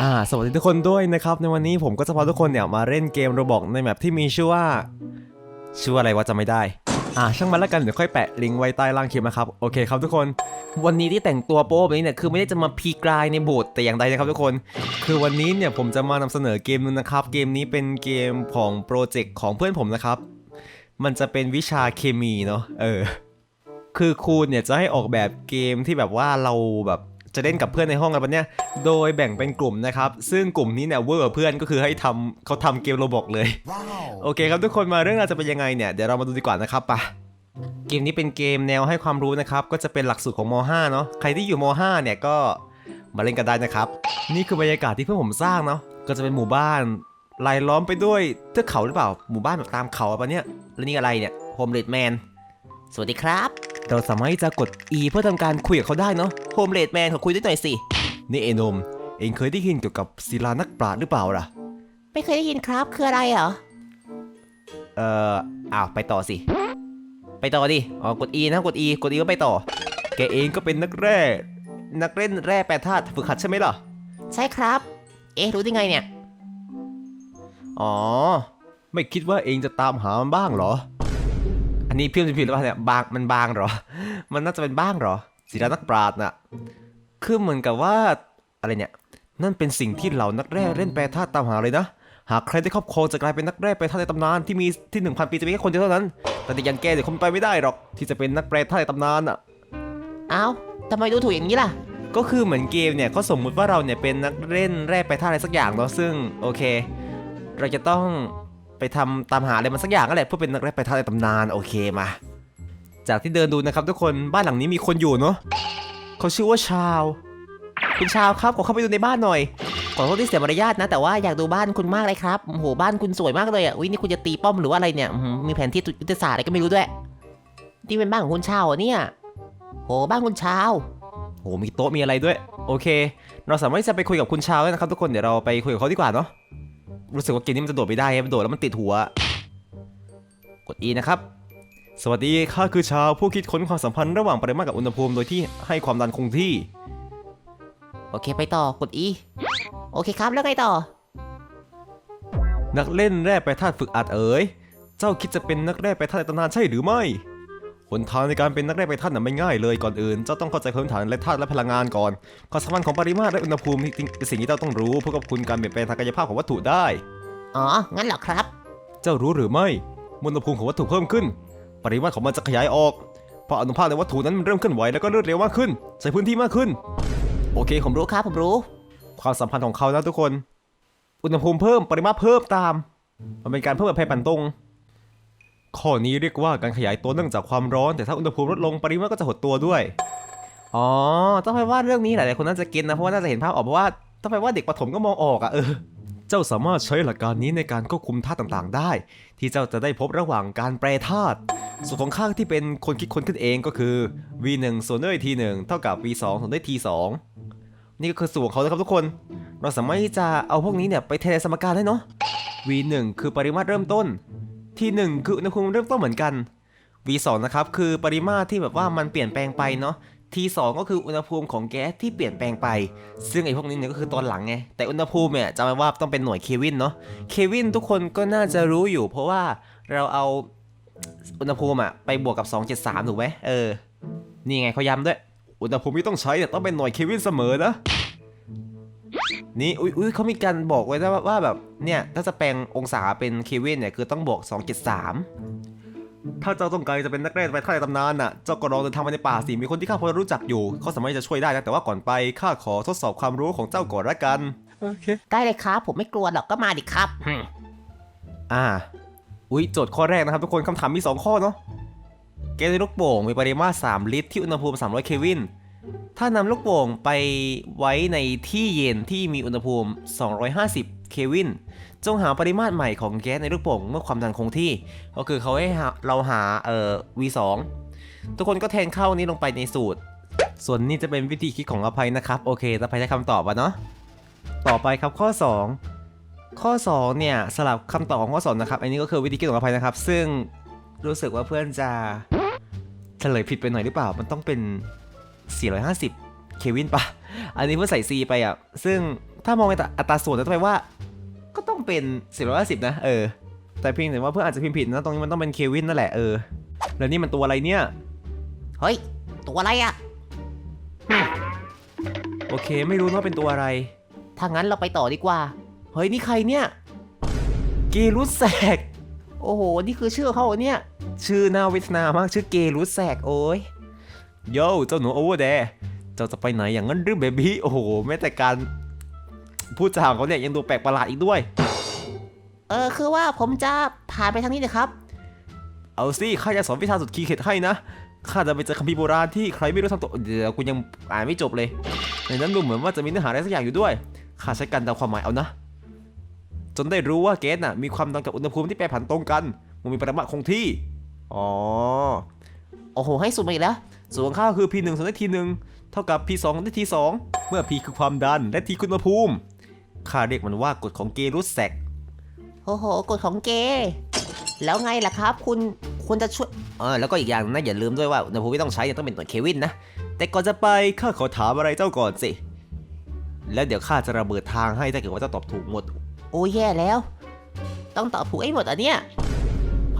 อ่าสวัสดีทุกคนด้วยนะครับ ในวันนี้ผมก็จะพาทุกคนเนี่ยมาเล่นเกมโรบอกในแมปที่มีชื่อว่า ชื่ออะไรวะจำไม่ได้ อ่าช่างมันแล้วกันเดี๋ยวค่อยแปะลิงก์ไว้ใต้ล่างคลิปนะครับโอเคครับทุกคน วันนี้ที่แต่งตัวโป๊แบบนี้เนี่ยคือไม่ได้จะมาพีกลายในโบสถ์แต่อย่างใดนะครับทุกคน คือวันนี้เนี่ยผมจะมานำเสนอเกมนึงนะครับ เกมนี้เป็นเกมของโปรเจกต์ของเพื่อนผมนะครับ มันจะเป็นวิชาเคมีเนาะเออ คือครูเนี่ยจะให้ออกแบบเกมที่แบบว่าเราแบบ จะเล่นกับเพื่อนในห้องอะไรแบบเนี้ยโดยแบ่งเป็นกลุ่มนะครับ ซึ่งกลุ่มนี้เนี่ยเวอร์กับเพื่อนก็คือให้ทำเขาทำเกมโรบอกเลย โอเคครับทุกคนมาเรื่องราวจะเป็นยังไงเนี่ยเดี๋ยวเรามาดูดีกว่านะครับไปะเกมนี้เป็นเกมแนวให้ความรู้นะครับ ก็จะเป็นหลักสูตรของม .5 เนาะใครที่อยู่ม .5 เนี่ยก็มาเล่นกันได้นะครับ นี่คือบรรยากาศที่เพื่อนผมสร้างเนาะก็จะเป็นหมู่บ้านรายล้อมไปด้วยเทือกเขาหรือเปล่า หมู่บ้านแบบตามเขาอะไรเนี่ยแล้วนี่อะไรเนี่ยโฮมเลดแมนสวัสดีครับ เราสามารถที่จะกด E เพื่อทำการคุยกับเขาได้เนาะโฮมเลดแมนขอคุยด้วยหน่อยสิ นี่เอนม เองเคยได้ยินเกี่ยวกับศิลานักปราชญ์หรือเปล่าล่ะ ไม่เคยได้ยินครับคืออะไรเหรอ เอ่อ อ้าวไปต่อสิ ไปต่อดิ อ๋อกด E นะกด E กด E ก็ไปต่อ แกเองก็เป็นนักแร่ นักเล่นแร่แปรธาตุฝึกหัดใช่ไหมล่ะ ใช่ครับ เอ๊ะรู้ได้ไงเนี่ย อ๋อ ไม่คิดว่าเองจะตามหามันบ้างเหรอ อันนี้พิมพ์ผิดหรือเปล่าเนี่ยบางมันบางเหรอ มันน่าจะเป็นบ้างเหรอศิลานักปราชญ์น่ะคือเหมือนกับว่าอะไรเนี่ย นั่นเป็นสิ่งที่เหล่านักแร่เล่นแปรธาตุตามหาเลยนะ หากใครได้ครอบครองจะกลายเป็นนักแร่แปรธาตุในตำนานที่มีที่หนึ่งพันปีจะมีแค่คนเดียวเท่านั้น แต่ที่อยังแกเนี่ยคงไปไม่ได้หรอก ที่จะเป็นนักแปรธาตุในตำนานอะเอ้าทำไมดูถูกอย่างนี้ล่ะ ก็คือเหมือนเกมเนี่ยเขาสมมุติว่าเราเนี่ยเป็นนักเล่นแร่แปรธาตุอะไรสักอย่างเนาะซึ่งโอเค เราจะต้อง ไปทำตามหาอะไรมันสักอย่างนั่นแหละเพื่อเป็นนักแร่แปรธาตุในตำนานโอเคมา จากที่เดินดูนะครับทุกคนบ้านหลังนี้มีคนอยู่เนาะเขาชื่อว่าชาวคุณชาวครับขอเข้าไปดูในบ้านหน่อยขอโทษที่เสียมารยาทนะ แต่ว่าอยากดูบ้านคุณมากเลยครับโหบ้านคุณสวยมากเลยอะอุ้ยนี่คุณจะตีป้อมหรือว่าอะไรเนี่ยมีแผนที่ยุทธศาสตร์อะไรก็ไม่รู้ด้วยนี่เป็นบ้านของคุณชาวเนี่ยโหบ้านคุณชาวโหมีโต๊ะมีอะไรด้วย โอเค เราสามารถจะไปคุยกับคุณชาวได้นะครับทุกคนเดี๋ยวเราไปคุยกับเขาดีกว่าเนาะ รู้สึกว่าเกมนี้มันจะโดดไม่ได้มันโดดแล้วมันติดหัว กด E นะครับ สวัสดีข้าคือชาวผู้คิดค้นความสัมพันธ์ระหว่างปริมาตรกับอุณหภูมิโดยที่ให้ความดันคงที่ โอเคไปต่อกดอีโอเคครับแล้วไงต่อ นักเล่นแร่แปรธาตุฝึกอัดเอ๋ย เจ้าคิดจะเป็นนักแร่แปรธาตุในตำนานใช่หรือไม่ หนทางในการเป็นนักแร่แปรธาตุน่ะไม่ง่ายเลยก่อนอื่นเจ้าต้องเข้าใจพื้นฐานและธาตุและพลังงานก่อนความสัมพันธ์ของปริมาตรและอุณหภูมิเป็นสิ่งที่เจ้าต้องรู้เพื่อควบคุมการเปลี่ยนแปลงทางกายภาพของวัตถุได้ อ๋อ งั้นเหรอครับ เจ้ารู้หรือไม่มอุณหภูมิของวัตถุเพิ่มขึ้น ปริมาตรของมันจะขยายออกเพราะอนุภาคในวัตถุนั้นมันเริ่มเคลื่อนไหวแล้วก็รวดเร็วมากขึ้น ใช้พื้นที่มากขึ้น โอเคผมรู้รู้ครับผมรู้ ความสัมพันธ์ของเขานะทุกคน อุณหภูมิเพิ่มปริมาตรเพิ่มตาม มันเป็นการเพิ่มแบบแพร่ผันตรง ข้อนี้เรียกว่าการขยายตัวเนื่องจากความร้อน แต่ถ้าอุณหภูมิลดลงปริมาตรก็จะหดตัวด้วย อ๋อ ต้องไปว่าเรื่องนี้หลายๆคนน่าจะเก็ตนะ เพราะว่าน่าจะเห็นภาพออกเพราะว่าต้องไปว่าเด็กประถมก็มองออกอะเออ เจ้าสามารถใช้หลักการนี้ในการควบคุมธาตุต่างๆ ได้ ที่เจ้าจะได้พบระหว่างการแปรธาตุส่วนของข้างที่เป็นคนคิดค้นขึ้นเองก็คือ v1 ส่วนด้วย t1 เท่ากับ v2 ส่วนด้วย t2 นี่ก็คือสูตรของเขานะครับทุกคน เราสามารถที่จะเอาพวกนี้เนี่ยไปเทนสมการได้เนาะ v1 คือปริมาตรเริ่มต้น t1 คืออุณหภูมิเริ่มต้นเหมือนกัน v2 นะครับคือปริมาตรที่แบบว่ามันเปลี่ยนแปลงไปเนาะ t2 ก็คืออุณหภูมิของแก๊สที่เปลี่ยนแปลงไป ซึ่งไอ้พวกนี้เนี่ยก็คือตอนหลังไง แต่อุณหภูมิเนี่ยจำไว้ว่าต้องเป็นหน่วยเควินเนาะ เควินทุกคนก็น่าจะรู้อยู่ เพราะว่าเราเอาอุณหภูมิอะไปบวกกับ 273 ถูกไหมเออ นี่ไงเขาย้ำด้วย อุณหภูมิที่ต้องใช้เนี่ยต้องเป็นหน่วยเควินเสมอนะ นี่อุ้ยอุ้ยเขามีการบอกไว้นะว่าว่าแบบเนี่ยถ้าจะแปลงองศาเป็นเควินเนี่ยคือต้องบวก273 ถ้าเจ้าต้องการจะเป็นนักเล่นไปท่าในตำนานน่ะเจ้าก็ลองเดินทางไปในป่าสิมีคนที่ข้าพอรู้จักอยู่เขาสามารถจะช่วยได้นะแต่ว่าก่อนไปข้าขอทดสอบความรู้ของเจ้าก่อนละกันโอเคได้เลยครับ ผมไม่กลัวหรอกก็มาดิครับหึอ่า อุ้ยโจทย์ข้อแรกนะครับทุกคนคำถามมี 2 ข้อเนาะแก๊สในลูกโป่งมีปริมาตร3ลิตรที่อุณหภูมิ 300 เคลวิน ถ้านำลูกโป่งไปไว้ในที่เย็นที่มีอุณหภูมิ 250 เคลวิน จงหาปริมาตรใหม่ของแก๊สในลูกโป่งเมื่อความดันคงที่ ก็คือเขาให้เราหาเอ่อ V2 ทุกคนก็แทนเข้านี้ลงไปในสูตร ส่วนนี้จะเป็นวิธีคิดของอภัยนะครับ โอเคอภัยได้คำตอบวะเนาะ ต่อไปครับข้อ 2 ข้อ 2 เนี่ยสลับคำตอบของข้อ2นะครับ อันนี้ก็คือวิธีคิดของอภัยนะครับ ซึ่งรู้สึกว่าเพื่อนจะเฉลยผิดไปหน่อยหรือเปล่า มันต้องเป็น 450 เควินปะอันนี้เพื่อนใส่ C ไปอะ ซึ่งถ้ามองในอัตราส่วนจะแปลว่า ก็ต้องเป็น 450 นะ เออ แต่เพียงแต่ว่าเพื่อนอาจจะพิมพ์ผิดนะ ตรงนี้มันต้องเป็นเควินนั่นแหละ เออ แล้วนี่มันตัวอะไรเนี่ย เฮ้ย ตัวอะไรอะโอเค ไม่รู้ว่าเป็นตัวอะไร ถ้างั้นเราไปต่อดีกว่า เฮ้ย นี่ใครเนี่ยเกรุสแสก โอ้โห นี่คือชื่อเขาเหรอเนี่ย ชื่อน่าเวทนามาก ชื่อเกรุสแสก โอ้ย โย่เจ้าหนูโอเวอร์แดเจ้าจะไปไหนอย่างนั้นหรือเบบี้โอ้โหแม้แต่การพูดจาของเขาเนี่ยยังดูแปลกประหลาดอีกด้วย เออคือว่าผมจะผ่านไปทางนี้นะครับ เอาสิข้าจะสอนวิชาสุดคีย์เข็ดให้นะข้าจะไปเจอคัมภีร์โบราณที่ใครไม่รู้ทำตัวเดี๋ยวกูยังอ่านไม่จบเลยในนั้นดูเหมือนว่าจะมีเนื้อหาอะไรสักอย่างอยู่ด้วยข้าใช้การเดาความหมายเอานะ จนได้รู้ว่าเกสน่ะมีความดันกับอุณหภูมิที่แปรผันตรงกันมันมีปริมาตรคงที่อ๋อโอ้โหให้สุดมาอีกแล้ว ส่วนของข้าคือ P1 ส่วนได้ T1 เท่ากับ P2 ได้ T2 เมื่อ P คือความดันและ T คืออุณหภูมิข้าเรียกมันว่ากฎของเกรุสแซกโอ้โหกฎของเกย์แล้วไงล่ะครับ คุณคุณจะช่วยเออแล้วก็อีกอย่างนะอย่าลืมด้วยว่าอุณหภูมิที่ต้องใช้ยังต้องเป็นหน่วยเควินนะ แต่ก่อนจะไปข้าขอถามอะไรเจ้าก่อนสิ แล้วเดี๋ยวข้าจะระเบิดทางให้ถ้าเกิดว่าเจ้าตอบถูกหมด โอ้ยแย่แล้ว ต้องตอบถูกให้หมดอะเนี่ย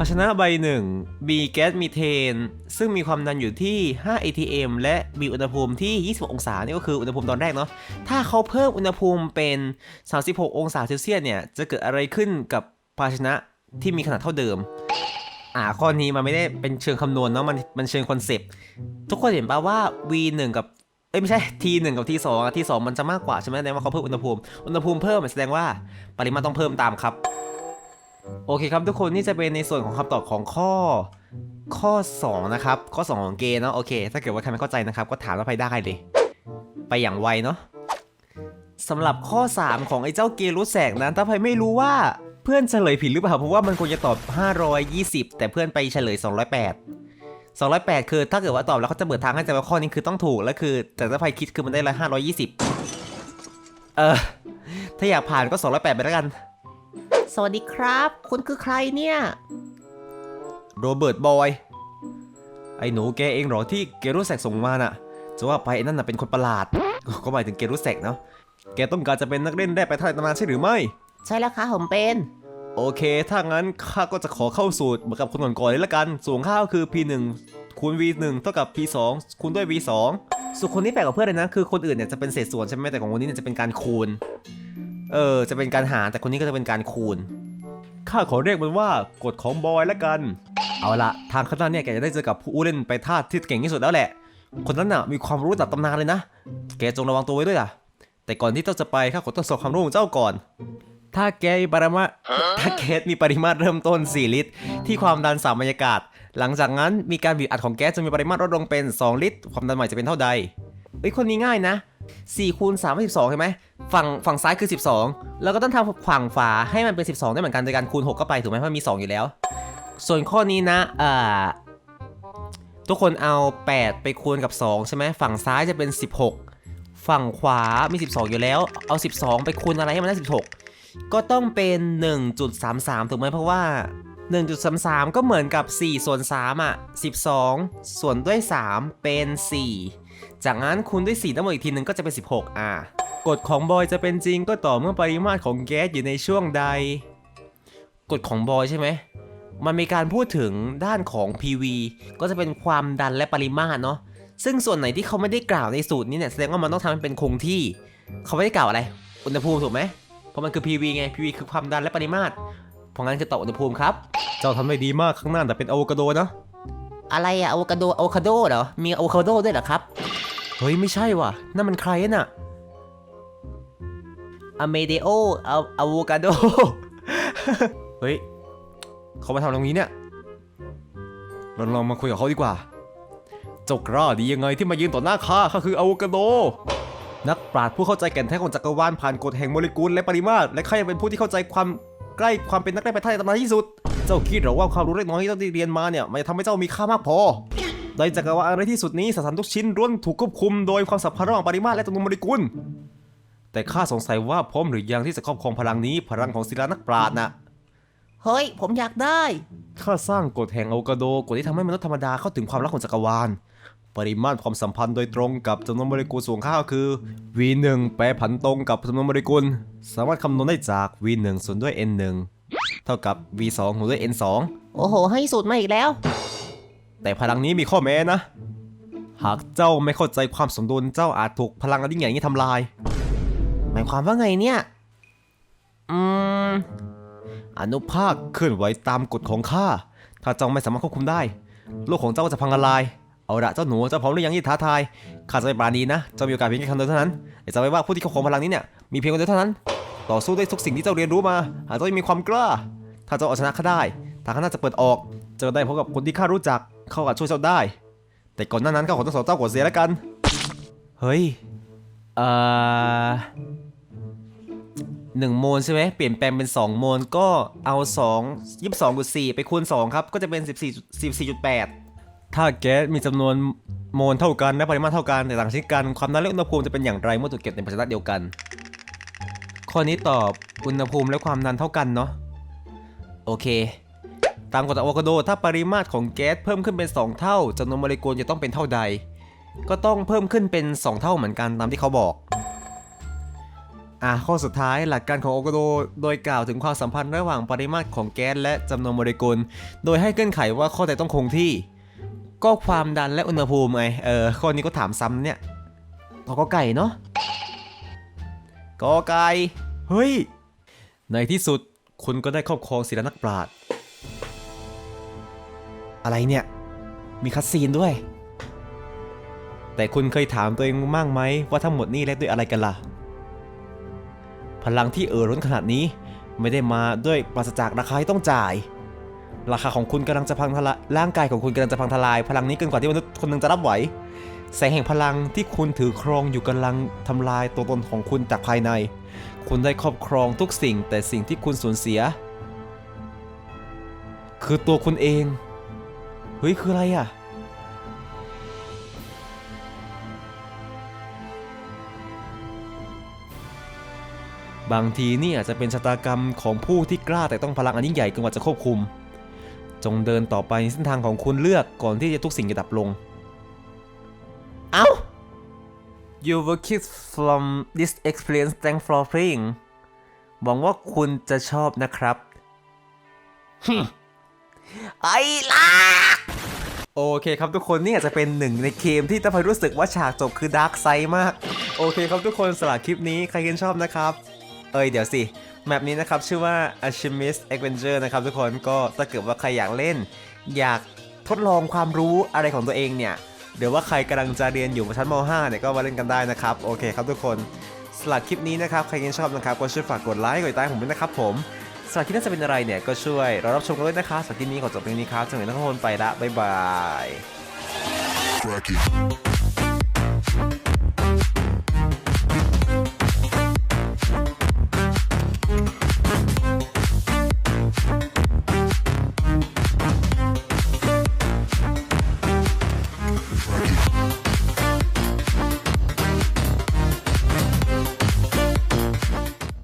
ภาชนะใบหนึ่งมีแก๊สมีเทน ซึ่งมีความดันอยู่ที่ 5 atm และมีอุณหภูมิที่26องศา นี่ก็คืออุณหภูมิตอนแรกเนาะ ถ้าเขาเพิ่มอุณหภูมิเป็น 36 องศาเซลเซียสเนี่ย จะเกิดอะไรขึ้นกับภาชนะที่มีขนาดเท่าเดิม อ่า ข้อนี้มันไม่ได้เป็นเชิงคำนวณเนาะ มันมันเชิงคอนเซปต์ ทุกคนเห็นป่าว่า V1 กับ เอ้ยไม่ใช่ T1 กับ T2 อะ T2 มันจะมากกว่าใช่ไหมแสดงว่าเขาเพิ่มอุณหภูมิ อุณหภูมิเพิ่มแสดงว่าปริมาณต้องเพิ่มตามครับ โอเคครับทุกคนนี่จะเป็นในส่วนของคำตอบของข้อข้อ 2 นะครับ ข้อ 2 ของเกย์เนาะโอเค ถ้าเกิดว่าใครไม่เข้าใจนะครับ ก็ถามเราไปได้เลย ไปอย่างไวเนาะสำหรับข้อ 3 ของไอ้เจ้าเกย์รู้แสกนั้นถ้าใครไม่รู้ว่าเพื่อนเฉลยผิดหรือเปล่าเพราะว่ามันควรจะตอบ 520 แต่เพื่อนไปเฉลย 208 208 คือถ้าเกิดว่าตอบแล้วเขาจะเปิดทางให้แต่ว่าข้อนี้คือต้องถูก แล้วคือแต่ถ้าใครคิดคือมันได้ละ520 เออ ถ้าอยากผ่านก็ 208 ไปแล้วกัน สวัสดีครับ คุณคือใครเนี่ย โรเบิร์ตบอย ไอ้หนูแกเองเหรอที่เกรุแซกส่งมาน่ะ จะว่าไปไอ้นั่นน่ะเป็นคนประหลาด ก็หมายถึงเกรุแซกเนาะ แกต้องการจะเป็นนักเล่นได้ไปเท่าไหร่ตำนานใช่หรือไม่ ใช่แล้วครับผมเป็น โอเค ถ้างั้นข้าก็จะขอเข้าสูตรเหมือนกับคนก่อนๆเลยละกัน สูงข้าก็คือ P1 คูณ V1 เท่ากับ P2 คูณด้วย V2 ส่วนคนที่แปลกกว่าเพื่อนเลยนะคือคนอื่นเนี่ยจะเป็นเศษส่วนใช่ไหมแต่ของคนนี้เนี่ยจะเป็นการคูณ เออ จะเป็นการหารแต่คนนี้ก็จะเป็นการคูณ ข้าขอเรียกมันว่ากฎของบอยละกัน เอาละทางข้างหน้าเนี่ยแกจะได้เจอกับผู้เล่นไปท่าที่เก่งที่สุดแล้วแหละ คนนั้นน่ะมีความรู้ระดับตำนานเลยนะ แกจงระวังตัวไว้ด้วยล่ะ แต่ก่อนที่เจ้าจะไปข้าขอทดสอบความรู้ของเจ้าก่อน ถ้าแกมีปริมาตรถ้าแก๊สมีปริมาตรเริ่มต้น 4 ลิตร ที่ความดัน3บรรยากาศ หลังจากนั้นมีการบีบอัดของแก๊สจะมีปริมาตรลดลงเป็น 2 ลิตร ความดันใหม่จะเป็นเท่าใดเอ้ยคนนี้ง่ายนะ 4คูณ3เป็น12 ใช่ไหมฝั่งฝั่งซ้ายคือ 12 แล้วก็ต้องทำฝั่งฝาให้มันเป็น 12 ได้เหมือนกันโดยการคูณ 6 เข้าไปถูกไหมเพราะมี 2 อยู่แล้ว ส่วนข้อนี้นะอ่าทุกคนเอา 8 ไปคูณกับ 2 ใช่ไหมฝั่งซ้ายจะเป็น 16 ฝั่งขวามี 12 อยู่แล้ว เอา 12 ไปคูณอะไรให้มันได้ 16 ก็ต้องเป็น 1.33 ถูกไหมเพราะว่า 1.33 ก็เหมือนกับ4ส่วน3อะ12 ส่วนด้วย 3 เป็น 4 จากนั้นคูณด้วย4ทั้งหมดอีกทีหนึงก็จะเป็น 16 อะกฎของบอยจะเป็นจริงก็ต่อเมื่อปริมาตรของแก๊สอยู่ในช่วงใด กฎของบอยใช่ไหม มันมีการพูดถึงด้านของ PV ก็จะเป็นความดันและปริมาตรเนาะ ซึ่งส่วนไหนที่เขาไม่ได้กล่าวในสูตรนี้เนี่ยแสดงว่ามันต้องทำให้เป็นคงที่ เขาไม่ได้กล่าวอะไร อุณหภูมิถูกไหม เพราะมันคือ PV ไง PV คือความดันและปริมาตร เพราะงั้นคือต่ออุณหภูมิครับ เจ้าทำได้ดีมากข้างหน้าแต่เป็นอะโวคาโดนะ อะไรอะอะโวคาโดอะโวคาโดเหรอ มีอะโวคาโดด้วยเหรอครับ เฮ้ย ไม่ใช่ว่ะนั่นมันใครน่ะอเมเดโออะอะโวคาโด เฮ้ย เขามาทำตรงนี้เนี่ยเราลองมาคุยกับเขาดีกว่า เจ้ากล้าดียังไงที่มายืนต่อหน้าข้าข้าคืออะโวคาโด นักปราชญ์ผู้เข้าใจแก่นแท้ของจักรวาลผ่านกฎแห่งโมเลกุลและปริมาตร และข้ายังเป็นผู้ที่เข้าใจความใกล้ความเป็นนักเล่นไปท่าในตำนานที่สุด เจ้าคิดเหรอว่าความรู้เล็กน้อยที่เจ้าได้เรียนมาเนี่ยมันจะทำให้เจ้ามีค่ามากพอ ในจักรวาลอะไรที่สุดนี้สสารทุกชิ้นล้วนถูกควบคุมโดยความสัมพันธ์ระหว่างปริมาตรและจำนวนโมเลกุล แต่ข้าสงสัยว่าพร้อมหรือยังที่จะครอบครองพลังนี้พลังของศิลานักปราชญ์น่ะเฮ้ย ผมอยากได้ข้าสร้างกฎแห่งอะโวคาโดกฎที่ทำให้มนุษย์ธรรมดาเข้าถึงความรักของจักรวาลปปริมาตรความสัมพันธ์โดยตรงกับจำนวนโมเลกุลส่วนค่าก็คือ v1 แปรผันตรงกับจำนวนโมเลกุล สามารถคำนวณได้จาก v1 ส่วนด้วย n1 เท่ากับ v2 ส่วนด้วย n2 โอ้โห ให้สูตรมาอีกแล้ว แต่พลังนี้มีข้อแม้นะ หากเจ้าไม่เข้าใจความสมดุลเจ้าอาจถูกพลังอันยิ่งใหญ่นี้ทำลาย หมายความว่าไงเนี่ย อืม อนุภาคเคลื่อนไหวตามกฎของข้า ถ้าเจ้าไม่สามารถควบคุมได้ โลกของเจ้าก็จะพังทลาย เอาละเจ้าหนูเจ้าพร้อมหรือยังที่ท้าทาย ข้าจะไม่ปราณีนะ เจ้ามีโอกาสเพียงแค่ครั้งเดียวเท่านั้นแต่จำไว้ว่าผู้ที่ครอบครองพลังนี้เนี่ย มีเพียงคนเดียวเท่านั้น ต่อสู้ด้วยทุกสิ่งที่เจ้าเรียนรู้มา หากเจ้ายังมีความกล้า ถ้าเจ้าเอาชนะข้าได้ ทางข้างหน้าจะเปิดออก เจอได้พบกับคนที่ข้ารู้จัก เขาอาจช่วยเจ้าได้ แต่ก่อนหน้านั้นข้าขอทดสอบเจ้าก่อนเสียแล้วกัน เฮ้ย เอ่อหนึ่งโมลใช่ไหมเปลี่ยนแปลงเป็น 2 โมลก็เอา 2 22กุ4ไปคูณ 2 ครับ ก็จะเป็น 14 14.8 ถ้าแก๊สมีจำนวนโมลเท่ากันและปริมาตรเท่ากันแต่ต่างชนิดกันความดันและอุณหภูมิจะเป็นอย่างไรเมื่อถูกเก็บในภาชนะเดียวกัน ข้อนี้ตอบอุณหภูมิและความดันเท่ากันเนาะโอเค ตามกฎอะโวคาโดถ้าปริมาตรของแก๊สเพิ่มขึ้นเป็น 2 เท่าจำนวนโมเลกุลจะต้องเป็นเท่าใด ก็ต้องเพิ่มขึ้นเป็น 2 เท่าเหมือนกันตามที่เขาบอกอะข้อสุดท้ายหลักการของโอโกโดโดยกล่าวถึงความสัมพันธ์ระหว่างปริมาตรของแก๊สและจำนวนโมเลกุล โดยให้เงื่อนไขว่าข้อใดต้องคงที่ ก็ความดันและอุณหภูมิไงเออข้อนี้ก็ถามซ้ำเนี่ยกก็ไก่เนาะกอไก่เฮ้ย ในที่สุดคุณก็ได้ครอบครองศิลนักปราชญ์ อะไรเนี่ย มีคัสซีนด้วย แต่คุณเคยถามตัวเองบ้างไหมว่าทั้งหมดนี้แลกด้วยอะไรกันล่ะ พลังที่เอ่อล้นขนาดนี้ไม่ได้มาด้วยปราศจากราคาที่ต้องจ่าย ราคาของคุณกำลังจะพังทลายร่างกายของคุณกำลังจะพังทลาย พลังนี้เกินกว่าที่มนุษย์คนหนึ่งจะรับไหวแสงแห่งพลังที่คุณถือครองอยู่กำลังทำลายตัวตนของคุณจากภายใน คุณได้ครอบครองทุกสิ่งแต่สิ่งที่คุณสูญเสีย คือตัวคุณเอง เฮ้ย คืออะไรอะ บางทีนี่อาจจะเป็นชะตากรรมของผู้ที่กล้าแต่ต้องพลังอันยิ่งใหญ่เกินกว่าจะควบคุม จงเดินต่อไปในเส้นทางของคุณเลือกก่อนที่จะทุกสิ่งจะดับลง เอ้า You will kiss from this experience thank for playing หวังว่าคุณจะชอบนะครับ ไอ้ล่ะ โอเคครับทุกคนนี่อาจจะเป็นหนึ่งในเกมที่ทำให้รู้สึกว่าฉากจบคือดาร์กไซด์มาก โอเคครับทุกคนสำหรับคลิปนี้ใครกันชอบนะครับ เอ้ยเดี๋ยวสิ แมปนี้นะครับชื่อว่า Alchemist Adventure นะครับทุกคนก็ถ้าเกิดว่าใครอยากเล่น อยากทดลองความรู้อะไรของตัวเองเนี่ยเดี๋ยวว่าใครกำลังจะเรียนอยู่ชั้นม .5 เนี่ยก็มาเล่นกันได้นะครับ โอเคครับทุกคนสำหรับคลิปนี้นะครับใครกันชอบนะครับก็ช่วยฝากกดไลค์กดติดตามผมด้วยนะครับผม สำหรับคลิปน่าจะเป็นอะไรเนี่ยก็ช่วยเรารับชมกันด้วยนะคะสำหรับคลิปนี้ขอจบเพียงนี้ครับจังหวัดนครพนมไปละบ๊ายบาย